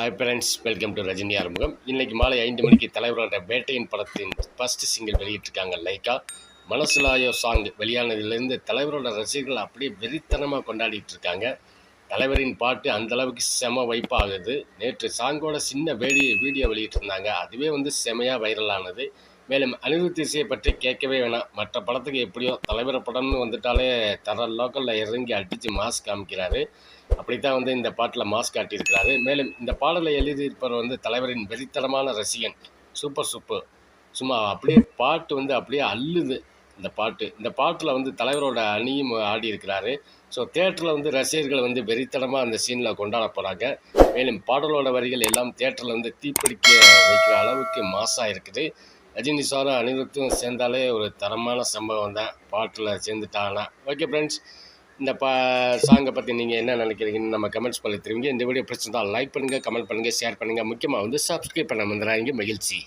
Hi friends welcome to Rajini Arumugam இன்னைக்கு மாலை ஐந்து மணிக்கு தலைவரோட வேட்டையின் படத்தின் ஃபர்ஸ்ட் சிங்கிள் வெளியிட்டிருக்காங்க லைக்கா மனசுலாயோ சாங் வெளியானதுலேருந்து தலைவரோட ரசிகர்கள் அப்படியே வெறித்தனமாக கொண்டாடிட்டு இருக்காங்க தலைவரின் பாட்டு அந்தளவுக்கு செம வைப்பாகுது நேற்று சாங்கோட சின்ன வேடி வீடியோ வெளியிட்டிருந்தாங்க. அதுவே வந்து செமையாக வைரலானது மேலும் அனிருத் இசையை பற்றி கேட்கவே வேணாம். மற்ற படத்துக்கு எப்படியோ தலைவர் படம்னு வந்துட்டாலே தர லோக்கலில் இறங்கி அடித்து மாஸ்க் காமிக்கிறாரு. அப்படித்தான் வந்து இந்த பாட்டில் மாஸ்க் காட்டியிருக்கிறாரு. மேலும் இந்த பாடலை எழுதியிருப்பவர் வந்து தலைவரின் வெறித்தனமான ரசிகன். சூப்பர் சூப்பர் சும்மா அப்படியே பாட்டு வந்து அப்படியே அள்ளுது இந்த பாட்டு. இந்த பாட்டில் வந்து தலைவரோட அணியும் ஆடி இருக்கிறாரு ஸோ தேட்டரில் வந்து ரசிகர்கள் வந்து வெறித்தனமாக அந்த சீனில் கொண்டாட போகிறாங்க மேலும் பாடலோட வரிகள் எல்லாம் தேட்டரில் வந்து தீப்பிடிக்க வைக்கிற அளவுக்கு மாசாக இருக்குது. ரஜினி சாரும் அனிருத்தும் சேர்ந்தாலே ஒரு தரமான சம்பவம் தான். பாட்டில் சேர்ந்துட்டாங்கன்னா. ஓகே ஃப்ரெண்ட்ஸ் இந்த பா சாங்கை பற்றி நீங்கள் என்ன நினைக்கிறீங்கன்னு நம்ம கமெண்ட்ஸ் பண்ணி தெரிவிங்க. இந்த வீடியோ பிடிச்சிருந்தால் லைக் பண்ணுங்கள் கமெண்ட் பண்ணுங்கள் ஷேர் பண்ணுங்கள் முக்கியமாக வந்து சப்ஸ்கிரைப் பண்ண வந்துடுறாங்க மகிழ்ச்சி.